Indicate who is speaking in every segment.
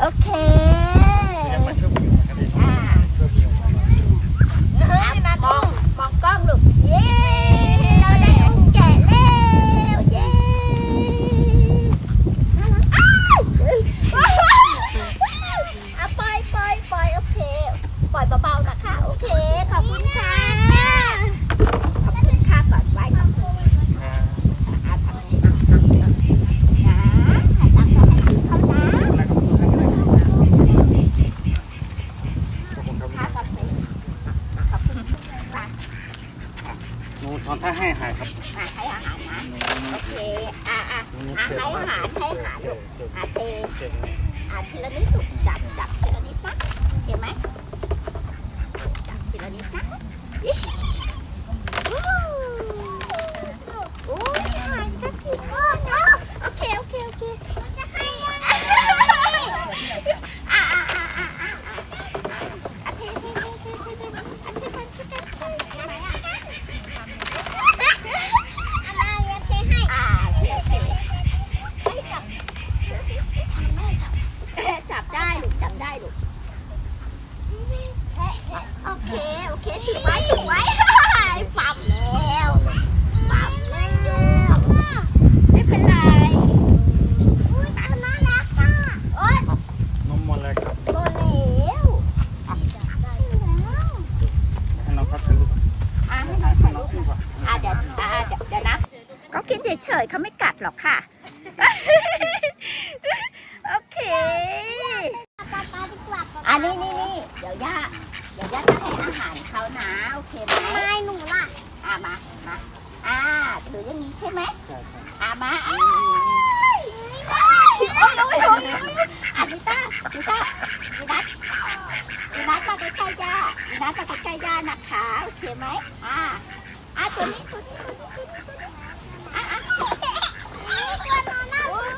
Speaker 1: โอเค
Speaker 2: ยังมาช่วยอยู่นะครับ
Speaker 1: อ่า
Speaker 2: ช่วยอยู่
Speaker 1: เฮ้ยนะมองมองกล้องลูก เย้ เราได้องค์แกะแล้วเย้อ้าวอะปล่อยปล่อยปล่อยโอเค ปล่อยเบาๆนะคะ โอเค ขอบคุณค่ะ ขอบคุณค่ะก่อนไว้ขอบคุณ
Speaker 2: อ่า
Speaker 1: อะทำนี้นะตักไปให้พี่เขานะ
Speaker 2: นะครับขอบคุณครับ
Speaker 1: ค่ะกับเซ็ขอบคุณค่ะ
Speaker 2: ห นูทอนถ้าให้หายครับ
Speaker 1: อะให้อาหารนะโอเคอะอะอะให้อาหารให้อาหารลูกอะเทอะทีละนิดลูกจับจับทีละนิดนะเห็นไหมจับทีละนิดนะอิ๊ะอู้อู้ยอาหารสักทีโอเคโอเคโอเคจะให้ยังไงอะอะอะอะอะอะอะเทเทเทเทเทเทอะช่วยกันช่วยกันช่วยกันไหนอะ
Speaker 3: อามาเรียกเทให้
Speaker 1: อ่าโอเคโอเคให้จับจับได้ลูกจับได้ลูกโอเคโอเคถือไว้ถือไว้ฝับแล้วฝับแล้วไม่เป็นไร
Speaker 3: อุ้ยตัวน่ารักอะโอ๊ย
Speaker 2: นมหมดเลยครับ
Speaker 1: โตแล้วอะ
Speaker 2: ให้น้องพัดทะลุ
Speaker 1: อะให้น้องถ่ายรูปหน่อยอะเดี๋ยวอะเดี๋ยวเดี๋ยวนะก็กิน เฉยๆเขาไม่กัดหรอกค่ะ โอเค
Speaker 3: ปลาปลาดีกว่า
Speaker 1: อันนี้นี่นี่เดี๋ยวย่าเดี๋ยวย่าจะให้อาหารเขานะ โอเคไหม
Speaker 3: ทำไมหนูล่ะ
Speaker 1: อ่ามามาอ่าถืออย่างนี้ใช่ไหม
Speaker 2: ใช่ครับ
Speaker 1: อ่ามาอ้ายโอ้ยโอ้ยโอ้ยโอ้ยอะนิต้านิต้านินัทนินัทมาใกล้ๆย่านินัทมาใกล้ๆย่านะคะ โอเคไหมอ่าอ่าตัวนี้ตัวนี้ตัวนี้ตัวนี้ いい
Speaker 2: 子だな。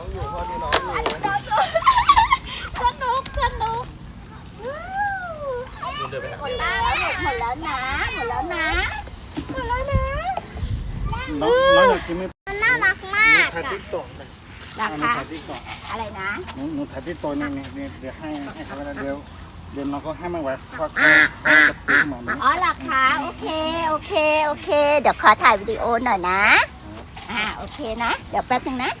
Speaker 2: อดูน้องอยู่พ่อดูน้องอยู่
Speaker 1: สนุกสนุก
Speaker 2: ดูเดินไป
Speaker 1: หมดแล้วหมดแล้วนะหมดแล้วนะหมดแล้วนะ
Speaker 2: น้องน้องอยากกินไหม
Speaker 3: มันน่ารักมา
Speaker 2: หนู
Speaker 3: ก
Speaker 2: ถ่าย
Speaker 3: อะ
Speaker 2: ติ๊กต็อกเลย
Speaker 1: รา
Speaker 2: หนู
Speaker 1: คา
Speaker 2: ถ่ายติ๊กต็อก
Speaker 1: อะไรนะ
Speaker 2: หนูหนูถ่ายติ๊กต็อกนี่นี่นี่เดี๋ยวให้ให้เขาแล้วเดี๋ยวเดี๋ยวน้องก็ให้มันไว้เพราะเขาเขาจะติ๊กหมอน
Speaker 1: อ๋อราคาโอเคโอเคโอเค เดี๋ยวขอถ่ายวิดีโอหน่อยนะอ่าโอเคนะ เดี๋ยวแป๊บนึงนะ